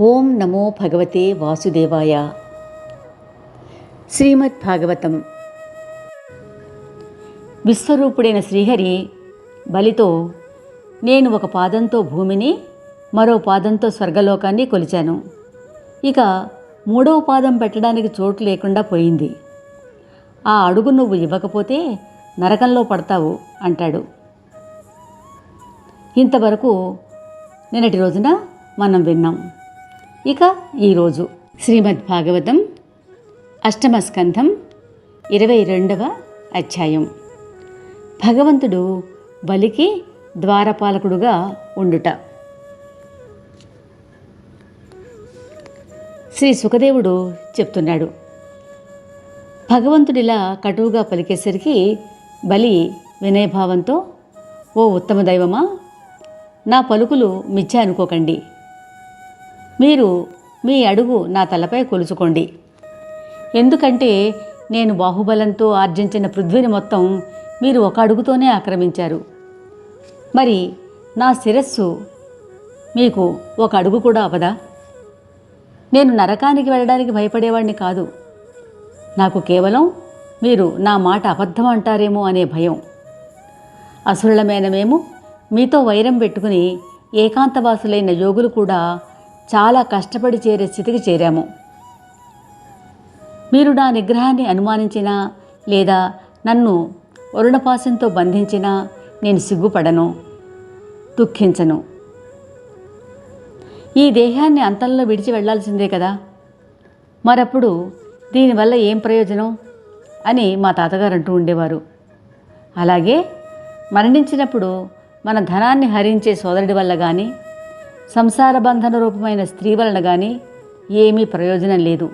ఓం నమో భగవతే వాసుదేవాయ. శ్రీమద్ భాగవతం. విశ్వరూపుడైన శ్రీహరి బలితో నేను ఒక పాదంతో భూమిని మరో పాదంతో స్వర్గలోకాన్ని కొలిచాను. ఇక మూడవ పాదం పెట్టడానికి చోటు లేకుండా పోయింది. ఆ అడుగు నువ్వు ఇవ్వకపోతే నరకంలో పడతావు అంటాడు. ఇంతవరకు నిన్నటి రోజున మనం విన్నాం. ఇక ఈరోజు శ్రీమద్ భాగవతం అష్టమ స్కంధం ఇరవై రెండవ అధ్యాయం. భగవంతుడు బలికి ద్వారపాలకుడుగా ఉండుట. శ్రీ సుఖదేవుడు చెప్తున్నాడు. భగవంతుడిలా కటువుగా పలికేసరికి బలి వినయభావంతో ఓ ఉత్తమ దైవమా నా పలుకులు మిథ్య అనుకోకండి. మీరు మీ అడుగు నా తలపై కొలుచుకోండి. ఎందుకంటే నేను బాహుబలంతో ఆర్జించిన పృథ్వీని మొత్తం మీరు ఒక అడుగుతోనే ఆక్రమించారు. మరి నా శిరస్సు మీకు ఒక అడుగు కూడా అవదా? నేను నరకానికి వెళ్ళడానికి భయపడేవాడిని కాదు. నాకు కేవలం మీరు నా మాట అబద్ధం అంటారేమో అనే భయం. అసురులమైన మేము మీతో వైరం పెట్టుకుని ఏకాంతవాసులైన యోగులు కూడా చాలా కష్టపడి చేరే స్థితికి చేరాము. మీరు నా నిగ్రహాన్ని అనుమానించినా లేదా నన్ను వరుణపాశంతో బంధించినా నేను సిగ్గుపడను దుఃఖించను. ఈ దేహాన్ని అంతంలో విడిచి వెళ్ళాల్సిందే కదా. మరప్పుడు దీనివల్ల ఏం ప్రయోజనం? అని మా తాతగారు అంటూ ఉండేవారు. అలాగే మరణించినప్పుడు మన ధనాన్ని హరించే సోదరుడి వల్ల కానీ సంసార బంధన రూపమైన స్త్రీ వలన కానీ ఏమీ ప్రయోజనం లేదు.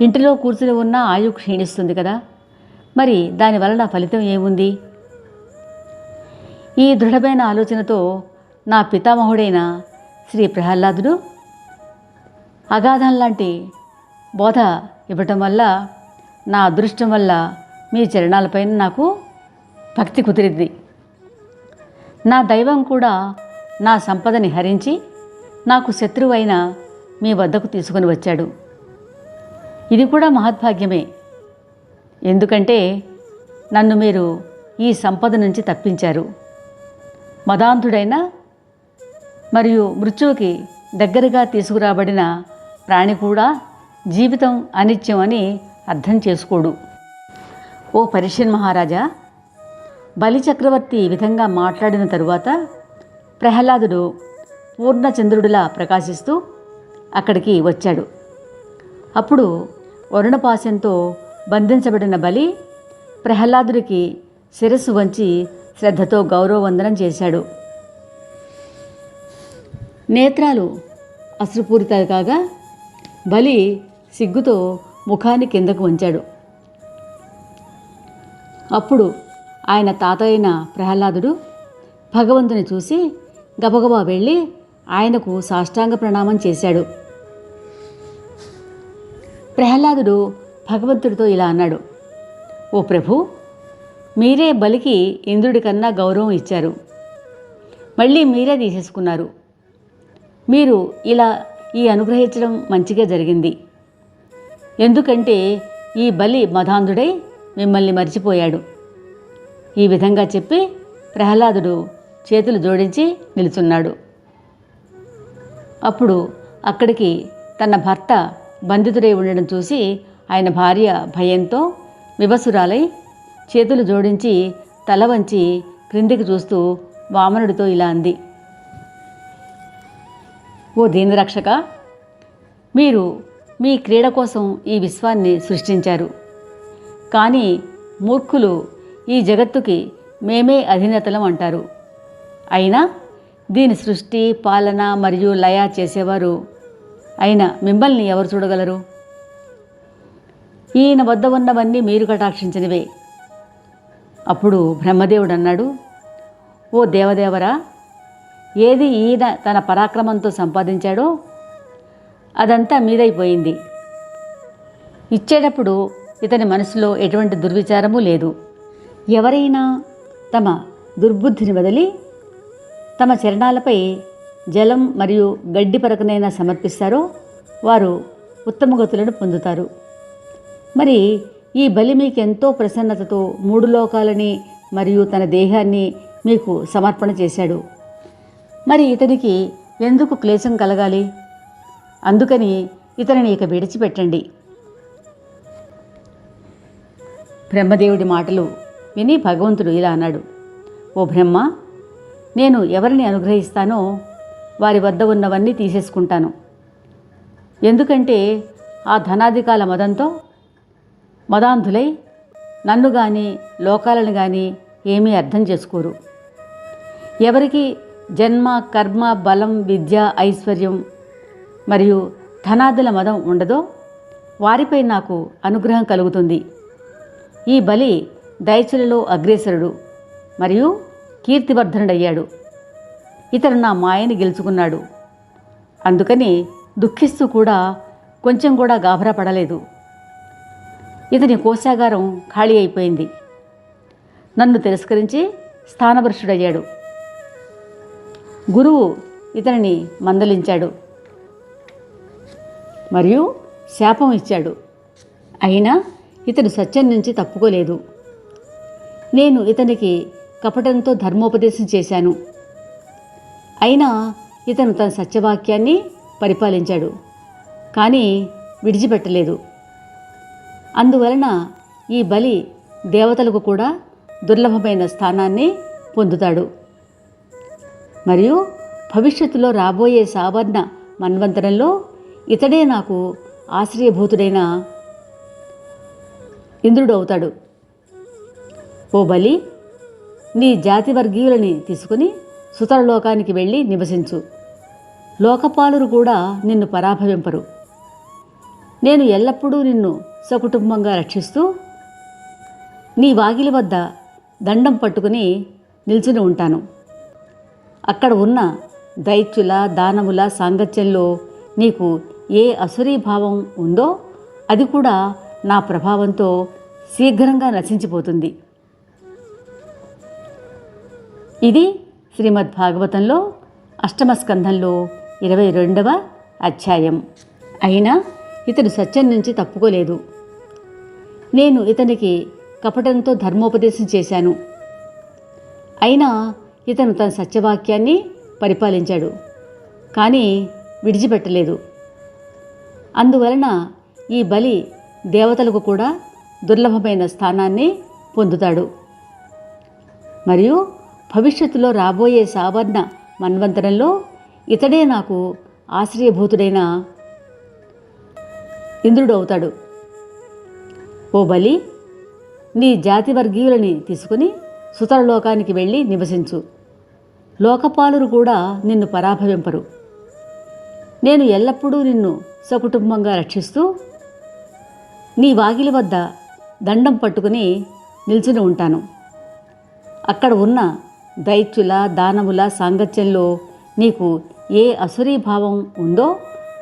ఇంటిలో కూర్చుని ఉన్న ఆయు క్షీణిస్తుంది కదా. మరి దాని వలన ఫలితం ఏముంది? ఈ దృఢమైన ఆలోచనతో నా పితామహుడైన శ్రీ ప్రహ్లాదుడు అగాధం లాంటి బోధ ఇవ్వటం వల్ల నా అదృష్టం వల్ల మీ చరణాలపైన నాకు భక్తి కుదిరింది. నా దైవం కూడా నా సంపదని హరించి నాకు శత్రువైన మీ వద్దకు తీసుకొని వచ్చాడు. ఇది కూడా మహద్భాగ్యమే. ఎందుకంటే నన్ను మీరు ఈ సంపద నుంచి తప్పించారు. మదాంధుడైన మరియు మృత్యువుకి దగ్గరగా తీసుకురాబడిన ప్రాణి కూడా జీవితం అనిత్యం అని అర్థం చేసుకోడు. ఓ పరిషన్ మహారాజా బలి చక్రవర్తి ఈ విధంగా మాట్లాడిన తరువాత ప్రహ్లాదుడు పూర్ణచంద్రుడిలా ప్రకాశిస్తూ అక్కడికి వచ్చాడు. అప్పుడు వరుణపాశంతో బంధించబడిన బలి ప్రహ్లాదుడికి శిరస్సు వంచి శ్రద్ధతో గౌరవవందనం చేశాడు. నేత్రాలు అశ్రుపూరితాలు కాగా బలి సిగ్గుతో ముఖాన్ని కిందకు వంచాడు. అప్పుడు ఆయన తాత అయిన ప్రహ్లాదుడు భగవంతుని చూసి గబగబా వెళ్ళి ఆయనకు సాష్టాంగ ప్రణామం చేశాడు. ప్రహ్లాదుడు భగవంతుడితో ఇలా అన్నాడు. ఓ ప్రభు మీరే బలికి ఇంద్రుడి కన్నా గౌరవం ఇచ్చారు. మళ్ళీ మీరే తీసేసుకున్నారు. మీరు ఇలా ఈ అనుగ్రహించడం మంచిగా జరిగింది. ఎందుకంటే ఈ బలి మధాంధుడై మిమ్మల్ని మర్చిపోయాడు. ఈ విధంగా చెప్పి ప్రహ్లాదుడు చేతులు జోడించి నిలుచున్నాడు. అప్పుడు అక్కడికి తన భర్త బంధితుడై ఉండడం చూసి ఆయన భార్య భయంతో వివసురాలై చేతులు జోడించి తల వంచి క్రిందికి చూస్తూ వామనుడితో ఇలా అంది. ఓ దీనరక్షక మీరు మీ క్రీడ కోసం ఈ విశ్వాన్ని సృష్టించారు. కానీ మూర్ఖులు ఈ జగత్తుకి మేమే అధీనతలం అంటారు. అయినా దీని సృష్టి పాలన మరియు లయ చేసేవారు. అయినా మిమ్మల్ని ఎవరు చూడగలరు? ఈయన వద్ద ఉన్నవన్నీ మీరు కటాక్షించినవే. అప్పుడు బ్రహ్మదేవుడు అన్నాడు ఓ దేవదేవరా ఏది ఈయన తన పరాక్రమంతో సంపాదించాడో అదంతా మీదైపోయింది. ఇచ్చేటప్పుడు ఇతని మనసులో ఎటువంటి దుర్విచారము లేదు. ఎవరైనా తమ దుర్బుద్ధిని వదిలి తమ చరణాలపై జలం మరియు గడ్డి పరకనైనా సమర్పిస్తారో వారు ఉత్తమ గతులను పొందుతారు. మరి ఈ బలి మీకు ఎంతో ప్రసన్నతతో మూడు లోకాలని మరియు తన దేహాన్ని మీకు సమర్పణ చేశాడు. మరి ఇతనికి ఎందుకు క్లేశం కలగాలి? అందుకని ఇతనిని ఇక విడిచిపెట్టండి. బ్రహ్మదేవుడి మాటలు విని భగవంతుడు ఇలా అన్నాడు. ఓ బ్రహ్మ నేను ఎవరిని అనుగ్రహిస్తానో వారి వద్ద ఉన్నవన్నీ తీసేసుకుంటాను. ఎందుకంటే ఆ ధనాధికాల మదంతో మదాంధులై నన్ను కానీ లోకాలను కానీ ఏమీ అర్థం చేసుకోరు. ఎవరికి జన్మ కర్మ బలం విద్య ఐశ్వర్యం మరియు ధనాదుల మదం ఉండదో వారిపై నాకు అనుగ్రహం కలుగుతుంది. ఈ బలి దయచులలో అగ్రేసరుడు మరియు కీర్తివర్ధనుడయ్యాడు. ఇతను నా మాయని గెలుచుకున్నాడు. అందుకని దుఃఖిస్తూ కూడా కొంచెం కూడా గాభరా పడలేదు ఇతని కోశాగారం ఖాళీ అయిపోయింది. నన్ను తిరస్కరించి స్థానభ్రష్టుడయ్యాడు. గురువు ఇతనిని మందలించాడు. మరియు శాపం ఇచ్చాడు. అయినా ఇతను సత్యం నుంచి తప్పుకోలేదు. నేను ఇతనికి కపటంతో ధర్మోపదేశం చేశాను. అయినా ఇతను తన సత్యవాక్యాన్ని పరిపాలించాడు కానీ విడిచిపెట్టలేదు. అందువలన ఈ బలి దేవతలకు కూడా దుర్లభమైన స్థానాన్ని పొందుతాడు. మరియు భవిష్యత్తులో రాబోయే సావర్ణ మన్వంతరంలో ఇతడే నాకు ఆశ్రయభూతుడైన ఇంద్రుడు అవుతాడు. ఓ బలి నీ జాతి వర్గీయులని తీసుకుని సుతర లోకానికి వెళ్ళి నివసించు. లోకపాలురు కూడా నిన్ను పరాభవింపరు. నేను ఎల్లప్పుడూ నిన్ను సకుటుంబంగా రక్షిస్తూ నీ వాగిలి వద్ద దండం పట్టుకుని నిల్చుని ఉంటాను. అక్కడ ఉన్న దైత్యుల దానముల సాంగత్యంలో నీకు ఏ అసురీభావం ఉందో అది కూడా నా ప్రభావంతో శీఘ్రంగా నశించిపోతుంది. ఇది శ్రీమద్ భాగవతంలో అష్టమ స్కంధంలో ఇరవై రెండవ అధ్యాయం. అయినా ఇతడు సత్యం నుంచి తప్పుకోలేదు. నేను ఇతనికి కపటంతో ధర్మోపదేశం చేశాను. అయినా ఇతను తన సత్యవాక్యాన్ని పరిపాలించాడు కానీ విడిచిపెట్టలేదు. అందువలన ఈ బలి దేవతలకు కూడా దుర్లభమైన స్థానాన్ని పొందుతాడు. మరియు భవిష్యత్తులో రాబోయే సావర్ణ మన్వంతరంలో ఇతడే నాకు ఆశ్రయభూతుడైన ఇంద్రుడు అవుతాడు. ఓ బలి నీ జాతి వర్గీయులని తీసుకుని సుతర లోకానికి వెళ్ళి నివసించు. లోకపాలురు కూడా నిన్ను పరాభవింపరు. నేను ఎల్లప్పుడూ నిన్ను సకుటుంబంగా రక్షిస్తూ నీ వాకిలి వద్ద దండం పట్టుకుని నిల్చుని ఉంటాను. అక్కడ ఉన్న దైత్యుల దానవుల సాంగత్యంలో నీకు ఏ అసురీభావం ఉందో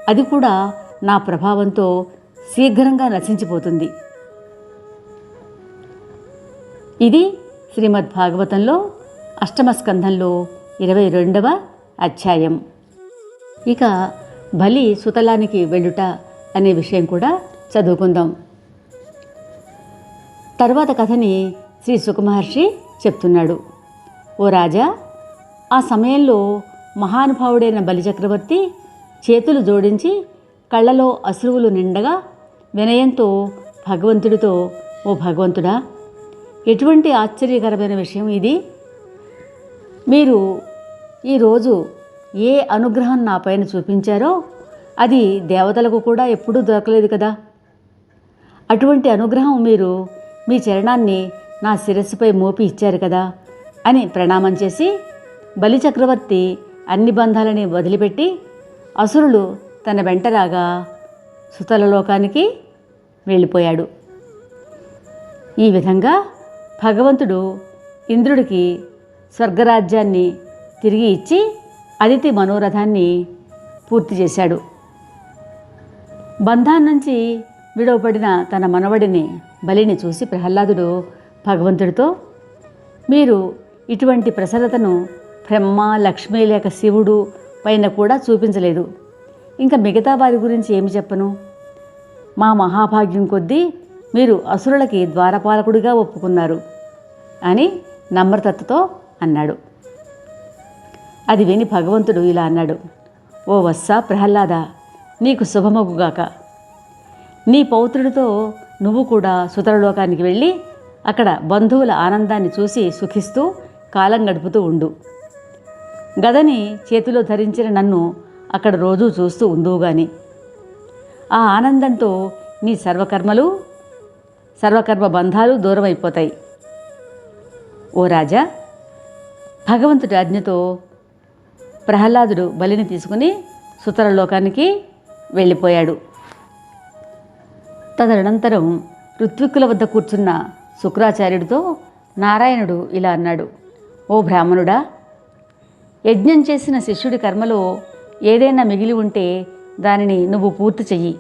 అది కూడా నా ప్రభావంతో శీఘ్రంగా నశించిపోతుంది. ఇది శ్రీమద్ భాగవతంలో అష్టమ స్కంధంలో ఇరవై రెండవ అధ్యాయం. ఇక బలి సుతలానికి వెళ్ళుట అనే విషయం కూడా చదువుకుందాం. తర్వాత కథని శ్రీ సుఖమహర్షి చెప్తున్నాడు. ఓ రాజా ఆ సమయంలో మహానుభావుడైన బలిచక్రవర్తి చేతులు జోడించి కళ్ళలో అశ్రువులు నిండగా వినయంతో భగవంతుడితో ఓ భగవంతుడా ఎటువంటి ఆశ్చర్యకరమైన విషయం ఇది? మీరు ఈరోజు ఏ అనుగ్రహం నా పైన చూపించారో అది దేవతలకు కూడా ఎప్పుడూ దొరకలేదు కదా. అటువంటి అనుగ్రహం మీరు మీ చరణాన్ని నా శిరస్సుపై మోపి ఇచ్చారు కదా. అని ప్రణామం చేసి బలిచక్రవర్తి అన్ని బంధాలని వదిలిపెట్టి అసురులు తన వెంట రాగా సుతల లోకానికి వెళ్ళిపోయాడు. ఈ విధంగా భగవంతుడు ఇంద్రుడికి స్వర్గరాజ్యాన్ని తిరిగి ఇచ్చి అదితి మనోరథాన్ని పూర్తి చేశాడు. బంధాన్ నుంచి విడవపడిన తన మనవడిని బలిని చూసి ప్రహ్లాదుడు భగవంతుడితో మీరు ఇటువంటి ప్రసరతను బ్రహ్మ లక్ష్మి లేక శివుడు పైన కూడా చూపించలేదు. ఇంకా మిగతా వారి గురించి ఏమి చెప్పను? మా మహాభాగ్యం కొద్దీ మీరు అసురులకి ద్వారపాలకుడిగా ఒప్పుకున్నారు అని నమ్రతతో అన్నాడు. అది విని భగవంతుడు ఇలా అన్నాడు. ఓ వత్స ప్రహ్లాద నీకు శుభమగుగాక నీ పౌత్రుడితో నువ్వు కూడా సుతరలోకానికి వెళ్ళి అక్కడ బంధువుల ఆనందాన్ని చూసి సుఖిస్తూ కాలం గడుపుతూ ఉండు. గదని చేతిలో ధరించిన నన్ను అక్కడ రోజూ చూస్తూ ఉందువుగాని ఆ ఆనందంతో నీ సర్వకర్మలు సర్వకర్మ బంధాలు దూరం అయిపోతాయి ఓ రాజా భగవంతుడి ఆజ్ఞతో ప్రహ్లాదుడు బలిని తీసుకుని సుతరలోకానికి వెళ్ళిపోయాడు. తదనంతరం ఋత్విక్కుల వద్ద కూర్చున్న శుక్రాచార్యుడితో నారాయణుడు ఇలా అన్నాడు. ఓ బ్రాహ్మణుడా యజ్ఞం చేసిన శిష్యుడి కర్మలో ఏదైనా మిగిలి ఉంటే దానిని నువ్వు పూర్తి చెయ్యి.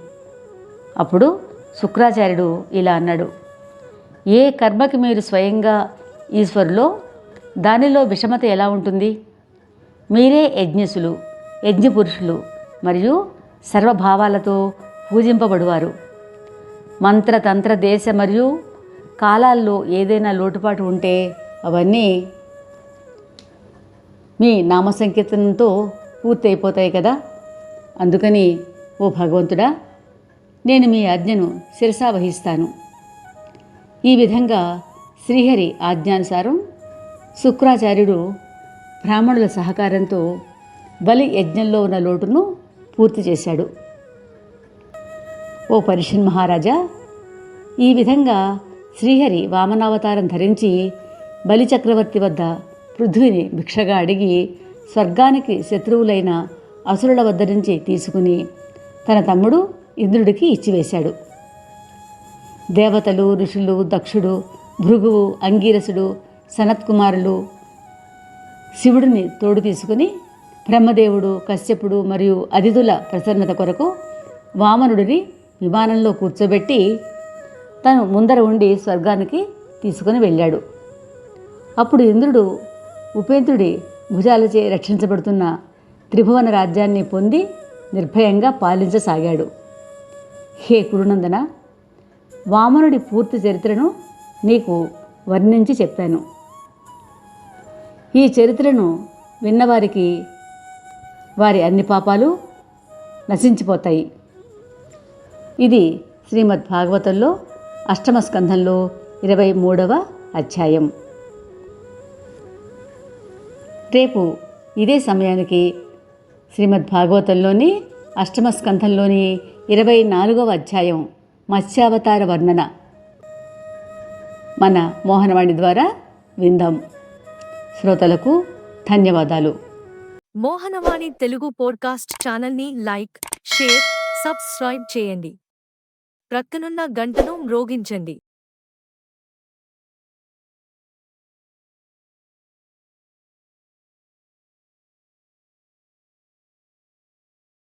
అప్పుడు శుక్రాచార్యుడు ఇలా అన్నాడు ఏ కర్మకి మీరు స్వయంగా ఈశ్వరులో దానిలో విషమత ఎలా ఉంటుంది? మీరే యజ్ఞసులు యజ్ఞపురుషులు మరియు సర్వభావాలతో పూజింపబడువారు. మంత్రతంత్ర దేశ మరియు కాలాల్లో ఏదైనా లోటుపాటు ఉంటే అవన్నీ మీ నామ సంకీర్తనంతో పూర్తయిపోతాయి కదా? అందుకని ఓ భగవంతుడా నేను మీ ఆజ్ఞను శిరసా వహిస్తాను. ఈ విధంగా శ్రీహరి ఆజ్ఞానుసారం శుక్రాచార్యుడు బ్రాహ్మణుల సహకారంతో బలి యజ్ఞంలో ఉన్న లోటును పూర్తి చేశాడు. ఓ పరిషన్ మహారాజా ఈ విధంగా శ్రీహరి వామనావతారం ధరించి బలి చక్రవర్తి వద్ద పృథ్వీని భిక్షగా అడిగి స్వర్గానికి శత్రువులైన అసురుల వద్ద నుంచి తీసుకుని తన తమ్ముడు ఇంద్రుడికి ఇచ్చివేశాడు. దేవతలు ఋషులు దక్షుడు భృగువు అంగీరసుడు సనత్కుమారులు శివుడిని తోడు తీసుకుని బ్రహ్మదేవుడు కశ్యపుడు మరియు అతిథుల ప్రసన్నత కొరకు వామనుడిని విమానంలో కూర్చోబెట్టి తను ముందర ఉండి స్వర్గానికి తీసుకుని వెళ్ళాడు. అప్పుడు ఇంద్రుడు ఉపేంద్రుడి భుజాలచే రక్షించబడుతున్న త్రిభువన రాజ్యాన్ని పొంది నిర్భయంగా పాలించసాగాడు. హే కురునందన వామనుడి పూర్తి చరిత్రను నీకు వర్ణించి చెప్పాను. ఈ చరిత్రను విన్నవారికి వారి అన్ని పాపాలు నశించిపోతాయి. ఇది శ్రీమద్ భాగవతంలో అష్టమ స్కంధంలో ఇరవై మూడవ అధ్యాయం. రేపు ఇదే సమయానికి శ్రీమద్ భాగవతంలోని అష్టమ స్కంధంలోని ఇరవై నాలుగవ అధ్యాయం మత్స్యావతార వర్ణన మన మోహనవాణి ద్వారా విందాం. శ్రోతలకు ధన్యవాదాలు. మోహనవాణి తెలుగు పోడ్కాస్ట్ ఛానల్ని లైక్ షేర్ సబ్స్క్రైబ్ చేయండి. ప్రక్కనున్న గంటను మ్రోగించండి.